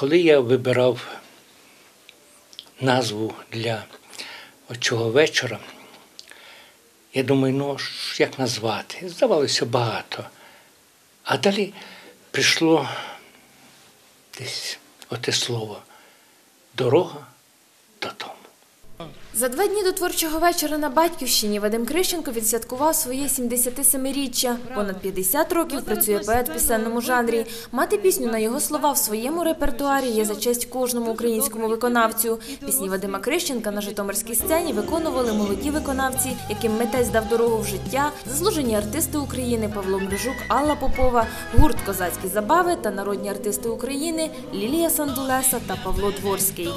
коли я вибирав назву для цього вечора, я думаю, ну як назвати? Здавалося багато. А далі прийшло десь оте слово дорога. За два дні до творчого вечора на Батьківщині Вадим Крищенко відсвяткував своє 77-річчя. Понад 50 років працює поет в пісенному жанрі. Мати пісню на його слова в своєму репертуарі є за честь кожному українському виконавцю. Пісні Вадима Крищенка на Житомирській сцені виконували молоді виконавці, яким митець дав дорогу в життя, заслужені артисти України Павло Мрижук, Алла Попова, гурт Козацькі забави та народні артисти України Лілія Сандулеса та Павло Дворський.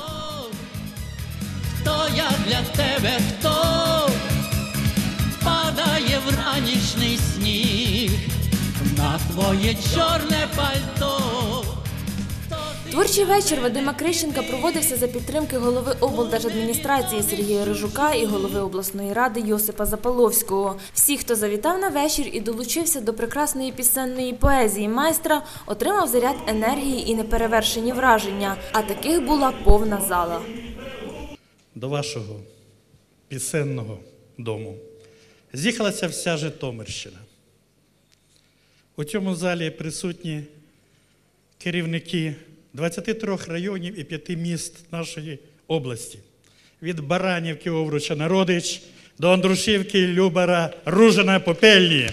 Хто я для тебе, хто падає в ранішній сніг на твоє чорне пальто. Творчий вечір Вадима Крищенка проводився за підтримки голови облдержадміністрації Сергія Рижука і голови обласної ради Йосипа Запаловського. Всі, хто завітав на вечір і долучився до прекрасної пісенної поезії майстра, отримав заряд енергії і неперевершені враження. А таких була повна зала. До вашого пісенного дому з'їхалася вся Житомирщина. У цьому залі присутні керівники 23 районів і 5 міст нашої області. Від Баранівки Овруча Народич до Андрушівки Любара Ружина Попельні.